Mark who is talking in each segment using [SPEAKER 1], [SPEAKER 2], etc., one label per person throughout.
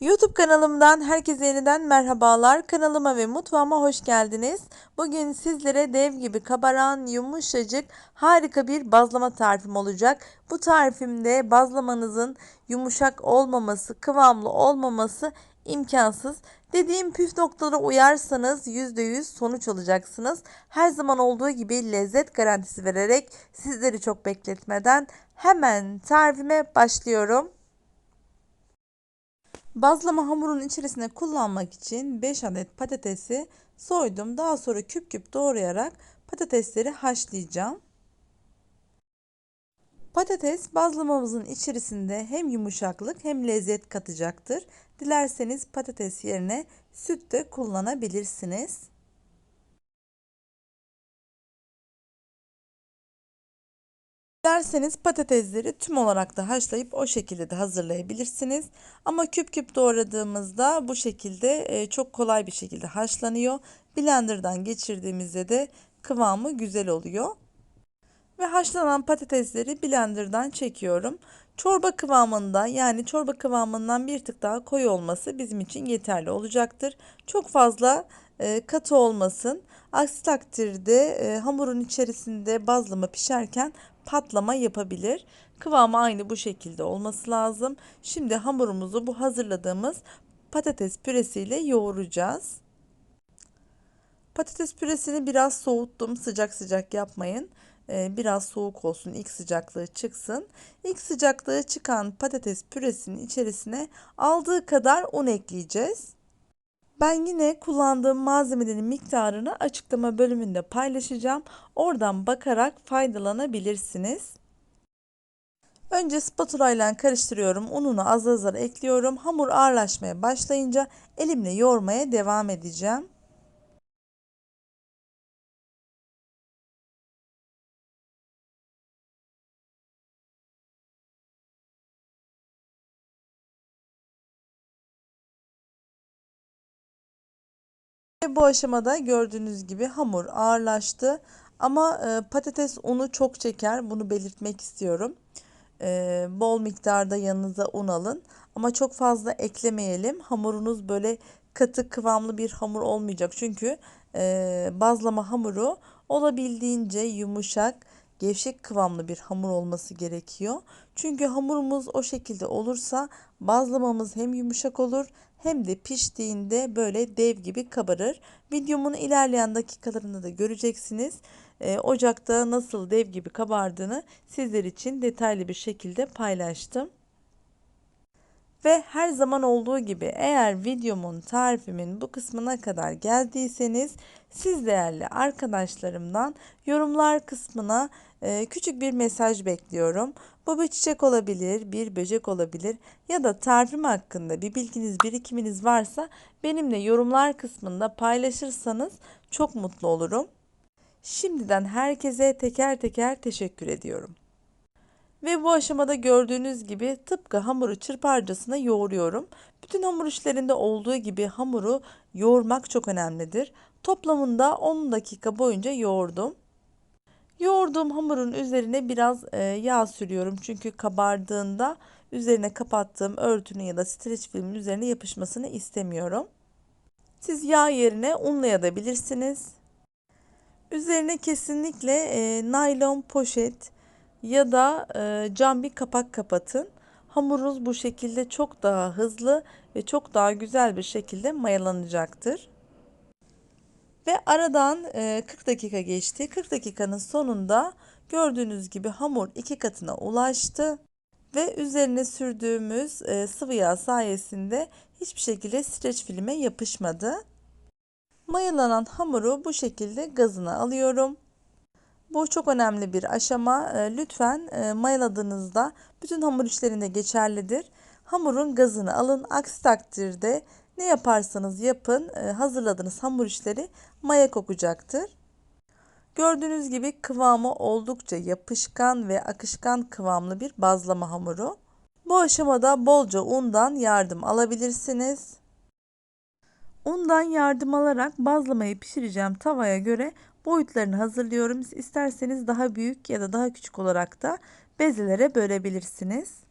[SPEAKER 1] YouTube kanalımdan herkese yeniden merhabalar. Kanalıma ve mutfağıma hoş geldiniz. Bugün sizlere dev gibi kabaran, yumuşacık, harika bir bazlama tarifim olacak. Bu tarifimde bazlamanızın yumuşak olmaması, kıvamlı olmaması imkansız. Dediğim püf noktalara uyarsanız %100 sonuç alacaksınız. Her zaman olduğu gibi lezzet garantisi vererek sizleri çok bekletmeden hemen tarifime başlıyorum. Bazlama hamurun içerisine kullanmak için 5 adet patatesi soydum. Daha sonra küp küp doğrayarak patatesleri haşlayacağım. Patates bazlamamızın içerisinde hem yumuşaklık hem lezzet katacaktır. Dilerseniz patates yerine süt de kullanabilirsiniz. Dilerseniz patatesleri tüm olarak da haşlayıp o şekilde de hazırlayabilirsiniz. Ama küp küp doğradığımızda bu şekilde çok kolay bir şekilde haşlanıyor. Blender'dan geçirdiğimizde de kıvamı güzel oluyor. Ve haşlanan patatesleri blenderdan çekiyorum. Çorba kıvamında yani çorba kıvamından bir tık daha koyu olması bizim için yeterli olacaktır. Çok fazla e, katı olmasın. Aksi takdirde e, hamurun içerisinde bazlama pişerken patlama yapabilir. Kıvamı aynı bu şekilde olması lazım. Şimdi hamurumuzu bu hazırladığımız patates püresiyle yoğuracağız. Patates püresini biraz soğuttum. Sıcak sıcak yapmayın. Ee, biraz soğuk olsun. ilk sıcaklığı çıksın. İlk sıcaklığı çıkan patates püresinin içerisine aldığı kadar un ekleyeceğiz. Ben yine kullandığım malzemelerin miktarını açıklama bölümünde paylaşacağım. Oradan bakarak faydalanabilirsiniz. Önce spatula ile karıştırıyorum. Ununu az azar ekliyorum. Hamur ağırlaşmaya başlayınca elimle yoğurmaya devam edeceğim. Bu aşamada gördüğünüz gibi hamur ağırlaştı ama e, patates unu çok çeker bunu belirtmek istiyorum. E, bol miktarda yanınıza un alın ama çok fazla eklemeyelim. Hamurunuz böyle katı kıvamlı bir hamur olmayacak çünkü e, bazlama hamuru olabildiğince yumuşak gevşek kıvamlı bir hamur olması gerekiyor. Çünkü hamurumuz o şekilde olursa bazlamamız hem yumuşak olur hem de piştiğinde böyle dev gibi kabarır. Videomun ilerleyen dakikalarında da göreceksiniz. Ee, ocakta nasıl dev gibi kabardığını sizler için detaylı bir şekilde paylaştım. Ve her zaman olduğu gibi eğer videomun tarifimin bu kısmına kadar geldiyseniz siz değerli arkadaşlarımdan yorumlar kısmına e, küçük bir mesaj bekliyorum. Bu bir çiçek olabilir, bir böcek olabilir ya da tarifim hakkında bir bilginiz, birikiminiz varsa benimle yorumlar kısmında paylaşırsanız çok mutlu olurum. Şimdiden herkese teker teker teşekkür ediyorum. Ve bu aşamada gördüğünüz gibi tıpkı hamuru çırparcasına yoğuruyorum. Bütün hamur işlerinde olduğu gibi hamuru yoğurmak çok önemlidir. Toplamında 10 dakika boyunca yoğurdum. Yoğurduğum hamurun üzerine biraz e, yağ sürüyorum. Çünkü kabardığında üzerine kapattığım örtünün ya da streç filmin üzerine yapışmasını istemiyorum. Siz yağ yerine unlayabilirsiniz. Üzerine kesinlikle e, naylon poşet ya da e, cam bir kapak kapatın. Hamurunuz bu şekilde çok daha hızlı ve çok daha güzel bir şekilde mayalanacaktır. Ve aradan 40 dakika geçti. 40 dakikanın sonunda gördüğünüz gibi hamur iki katına ulaştı. Ve üzerine sürdüğümüz sıvı yağ sayesinde hiçbir şekilde streç filme yapışmadı. Mayalanan hamuru bu şekilde gazına alıyorum. Bu çok önemli bir aşama. Lütfen mayaladığınızda bütün hamur işlerinde geçerlidir. Hamurun gazını alın. Aksi takdirde ne yaparsanız yapın e, hazırladığınız hamur işleri maya kokacaktır. Gördüğünüz gibi kıvamı oldukça yapışkan ve akışkan kıvamlı bir bazlama hamuru. Bu aşamada bolca undan yardım alabilirsiniz. Undan yardım alarak bazlamayı pişireceğim tavaya göre boyutlarını hazırlıyorum. İsterseniz daha büyük ya da daha küçük olarak da bezelere bölebilirsiniz.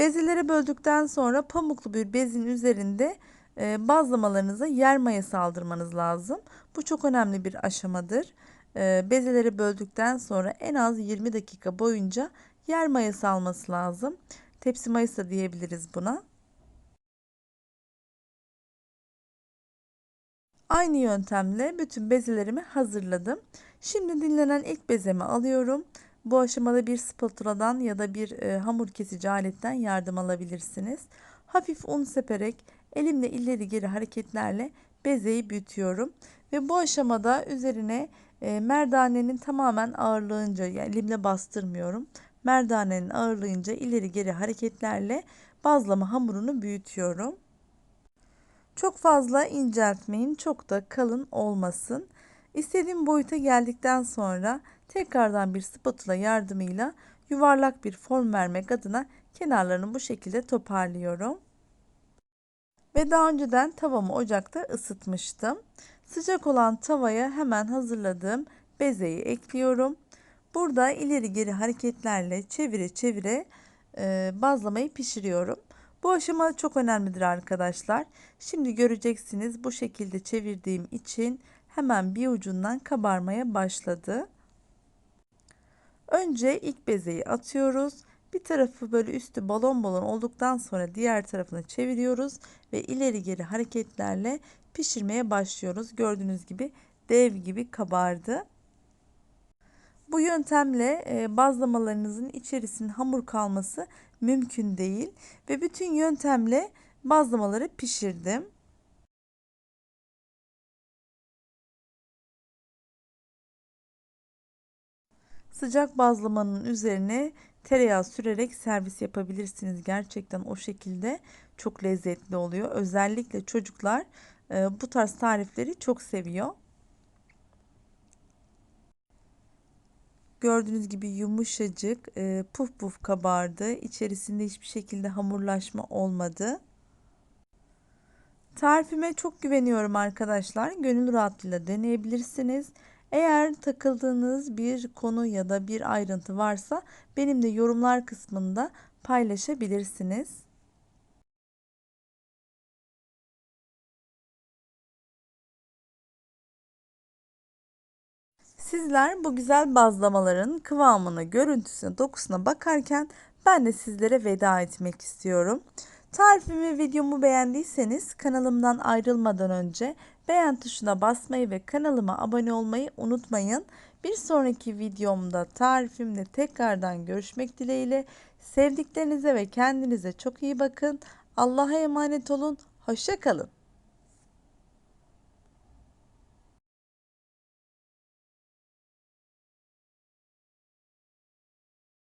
[SPEAKER 1] Bezelere böldükten sonra pamuklu bir bezin üzerinde e, bazlamalarınıza yer mayası aldırmanız lazım. Bu çok önemli bir aşamadır. E, bezeleri böldükten sonra en az 20 dakika boyunca yer mayası alması lazım. Tepsi mayası diyebiliriz buna. Aynı yöntemle bütün bezelerimi hazırladım. Şimdi dinlenen ilk bezemi alıyorum. Bu aşamada bir spatuladan ya da bir e, hamur kesici aletten yardım alabilirsiniz. Hafif un seperek elimle ileri geri hareketlerle bezeyi büyütüyorum. Ve bu aşamada üzerine e, merdanenin tamamen ağırlığınca yani elimle bastırmıyorum. Merdanenin ağırlığınca ileri geri hareketlerle bazlama hamurunu büyütüyorum. Çok fazla inceltmeyin, çok da kalın olmasın. İstediğim boyuta geldikten sonra tekrardan bir spatula yardımıyla yuvarlak bir form vermek adına kenarlarını bu şekilde toparlıyorum. Ve daha önceden tavamı ocakta ısıtmıştım. Sıcak olan tavaya hemen hazırladığım bezeyi ekliyorum. Burada ileri geri hareketlerle çevire çevire e, bazlamayı pişiriyorum. Bu aşama çok önemlidir arkadaşlar. Şimdi göreceksiniz bu şekilde çevirdiğim için hemen bir ucundan kabarmaya başladı. Önce ilk bezeyi atıyoruz. Bir tarafı böyle üstü balon balon olduktan sonra diğer tarafını çeviriyoruz ve ileri geri hareketlerle pişirmeye başlıyoruz. Gördüğünüz gibi dev gibi kabardı. Bu yöntemle e, bazlamalarınızın içerisinin hamur kalması mümkün değil ve bütün yöntemle bazlamaları pişirdim. Sıcak bazlamanın üzerine tereyağı sürerek servis yapabilirsiniz. Gerçekten o şekilde çok lezzetli oluyor. Özellikle çocuklar e, bu tarz tarifleri çok seviyor. Gördüğünüz gibi yumuşacık, e, puf puf kabardı. İçerisinde hiçbir şekilde hamurlaşma olmadı. Tarifime çok güveniyorum arkadaşlar. Gönül rahatlığıyla deneyebilirsiniz. Eğer takıldığınız bir konu ya da bir ayrıntı varsa benimle yorumlar kısmında paylaşabilirsiniz. Sizler bu güzel bazlamaların kıvamına, görüntüsüne, dokusuna bakarken ben de sizlere veda etmek istiyorum. Tarifimi, videomu beğendiyseniz kanalımdan ayrılmadan önce beğen tuşuna basmayı ve kanalıma abone olmayı unutmayın. Bir sonraki videomda tarifimle tekrardan görüşmek dileğiyle. Sevdiklerinize ve kendinize çok iyi bakın. Allah'a emanet olun. Hoşçakalın.